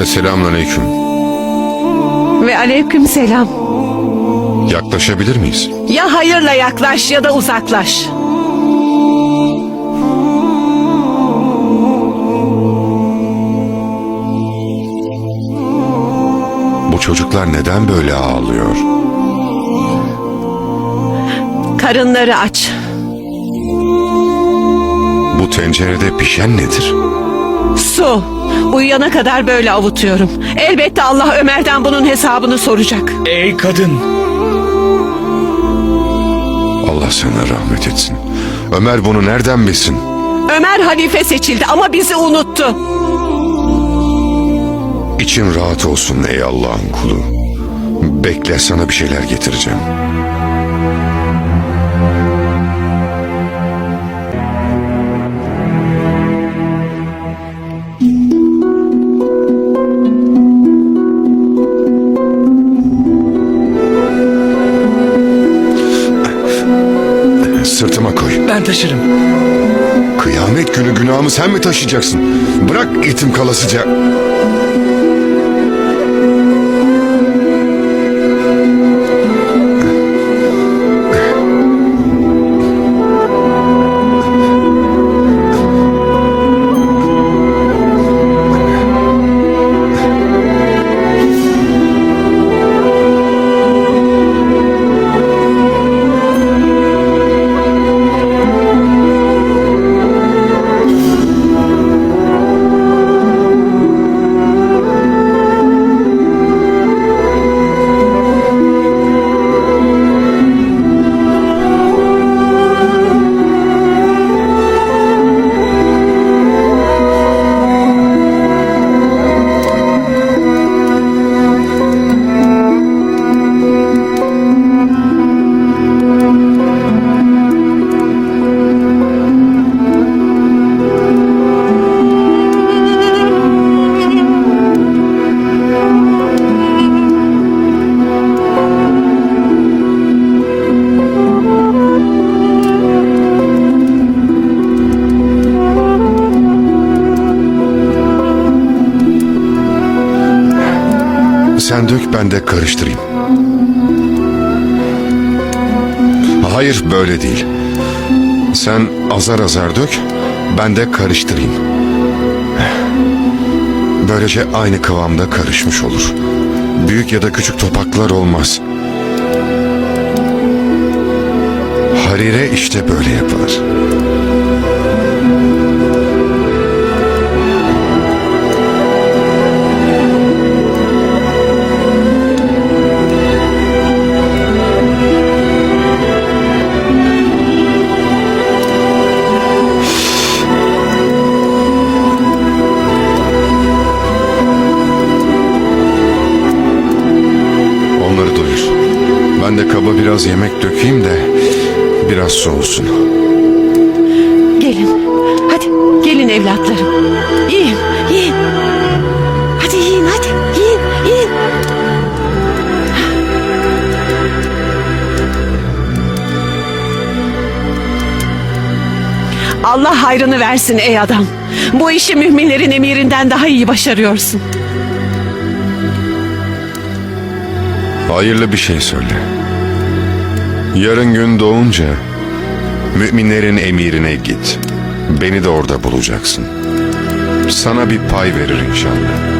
Esselamun aleyküm. Ve aleyküm selam. Yaklaşabilir miyiz? Ya hayırla yaklaş ya da uzaklaş. Bu çocuklar neden böyle ağlıyor? Karınları aç. Bu tencerede pişen nedir? Su. Uyuyana kadar böyle avutuyorum. Elbette Allah Ömer'den bunun hesabını soracak. Ey kadın! Allah sana rahmet etsin. Ömer bunu nereden bilsin? Ömer halife seçildi ama bizi unuttu. İçin rahat olsun ey Allah'ın kulu. Bekle sana bir şeyler getireceğim. Sırtıma koy. Ben taşırım. Kıyamet günü günahımı sen mi taşıyacaksın? Bırak itim kalasıca. Sen dök ben de karıştırayım. Hayır böyle değil. Sen azar azar dök ben de karıştırayım. Böylece aynı kıvamda karışmış olur. Büyük ya da küçük topaklar olmaz. Harire işte böyle yapılır. Kaba biraz yemek dökeyim de biraz soğusun. Gelin. Hadi gelin evlatlarım. Yiyin, yiyin. Hadi yiyin, hadi. Yiyin, yiyin. Allah hayrını versin ey adam. Bu işi müminlerin emirinden daha iyi başarıyorsun. Hayırlı bir şey söyle. Yarın gün doğunca müminlerin emirine git. Beni de orada bulacaksın. Sana bir pay verir inşallah.